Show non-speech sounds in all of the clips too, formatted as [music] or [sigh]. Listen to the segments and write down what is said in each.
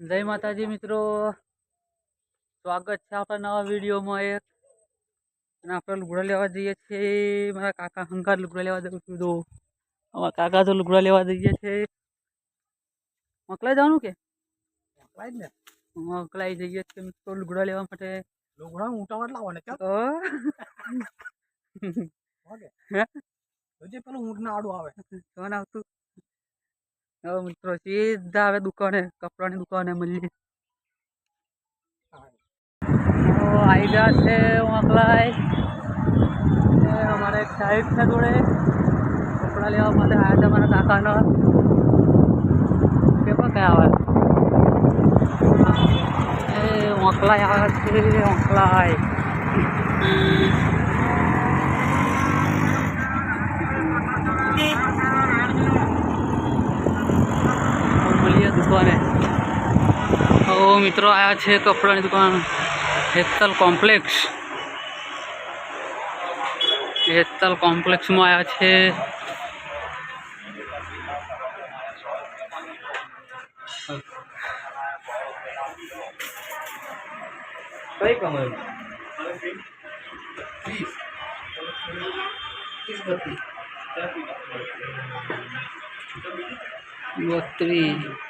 જય માતાજી મિત્રો. સ્વાગત છે આપણા નવા વિડીયોમાં એક. અને આપણે લુગડા લેવા જઈએ છીએ. મારા કાકા હંકાર લુગડા લેવા જવું છું તો અમારા કાકા તો લુગડા લેવા જઈએ છે. મકલાઈ જવાનું કે? મકલાઈ ને. મકલાઈ જઈએ છીએ મિત્રો લુગડા લેવા માટે. લુગડા ઊંટા વાટ લાવો ને ચાલ તો જોજે પેલું ઊંટ ના આડું આવે. કોણ આવતું. હવે મિત્રો સીધા આવે દુકાને કપડાની દુકાને મળીએ. આવી ગયા છે મોકલાય ને અમારે એક સાહેબ છે જોડે. કપડાં લેવા માટે આવ્યા મારા કાકાના. કેવા કયા આવે? એ મોકલાય આવે છે મોકલાય દુકાને ઓ મિત્રો આવ્યા છે કપડાની દુકાન હેતલ કોમ્પ્લેક્સ હેતલ કોમ્પ્લેક્સમાં આવ્યા છે કઈ કમાય બત્રીસ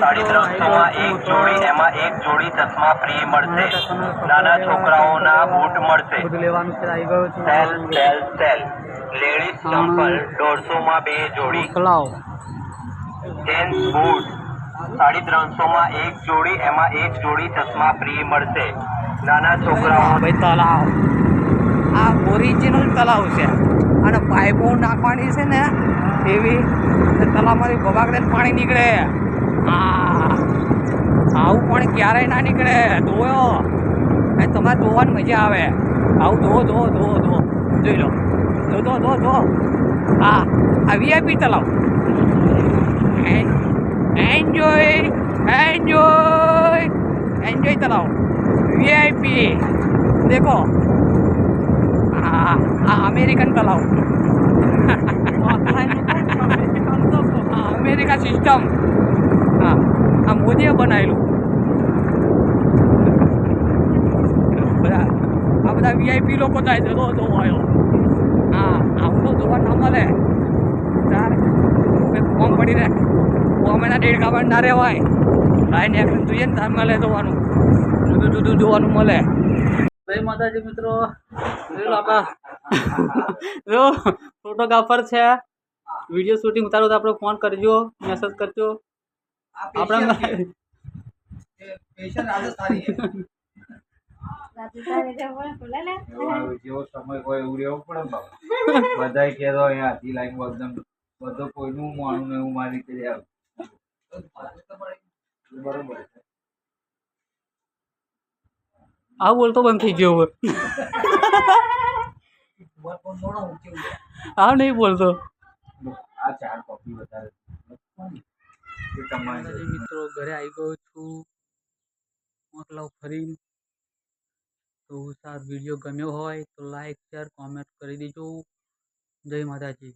સાડી ત્રણસોમાં એક જોડી, એમાં એક જોડી ચશ્મા ફ્રી મળશે. નાના છોકરાઓના બૂટ મળશે. Sale sale sale. લેડીઝ ચંપલ દોઢસોમાં બે જોડી. જેન્ટ્સ બૂટ સાડી ત્રણસોમાં એક જોડી, એમાં એક જોડી ચશ્મા ફ્રી મળશે. નાના છોકરાઓ તલાવ. આ ઓરિજિનલ તલાવ છે. અને પાઇપો નાખવાની છે ને, એવી તલામાંથી ભવાગડે પાણી નીકળે. આવું પાણી ક્યારેય ના નીકળે. ધોયો અને તમારે ધોવાની મજા આવે. આવું ધો ધો ધો ધો. જોઈ લો. ધો ધો ધો ધો. હા આ વીઆઈપી તલાવ. એન્જોય એન્જોય એન્જોય તલાવ. વીઆઈપી દેખો. હા આ અમેરિકન તલાવ. ને કા સિસ્ટમ હા, આ મોદીએ બનાવેલું. બધા, આ બધા વીઆઈપી લોકો થાય છે, તો આવ્યો હા આવતો જોવા ના મળે. તારે ફોર્મ પડીને ફોર્મના દેડ કાપડ ના રહેવાય. ભાઈ ને તું ને તાર મળે જોવાનું. જુદું જુદું જોવાનું મળે. જય માતાજી મિત્રો. આપણા [laughs] ફોટોગ્રાફર છે. વીડિયો શૂટિંગ ઉતારો તો આપણે ફોન કરજો મેસેજ કરજો. આપણા. જેવો સમય હોય એવું રહેવું પડે બાપા. બધાય કહેતો અહીંયા આથી લાઈન એકદમ બધું કોઈનું માણું ને એવું મારી રીતે આવ બરોબર છે. બોલતો બંધ થઈ ગયો. આ નહીં બોલતો. આ ચાર કોપી વધારે માતાજી મિત્રો ઘરે આવી ગયો છું. મોકલાવ ફરી તો સાર વીડિયો ગમ્યો હોય તો લાઈક શેર કોમેન્ટ કરી દેજો. જય માતાજી.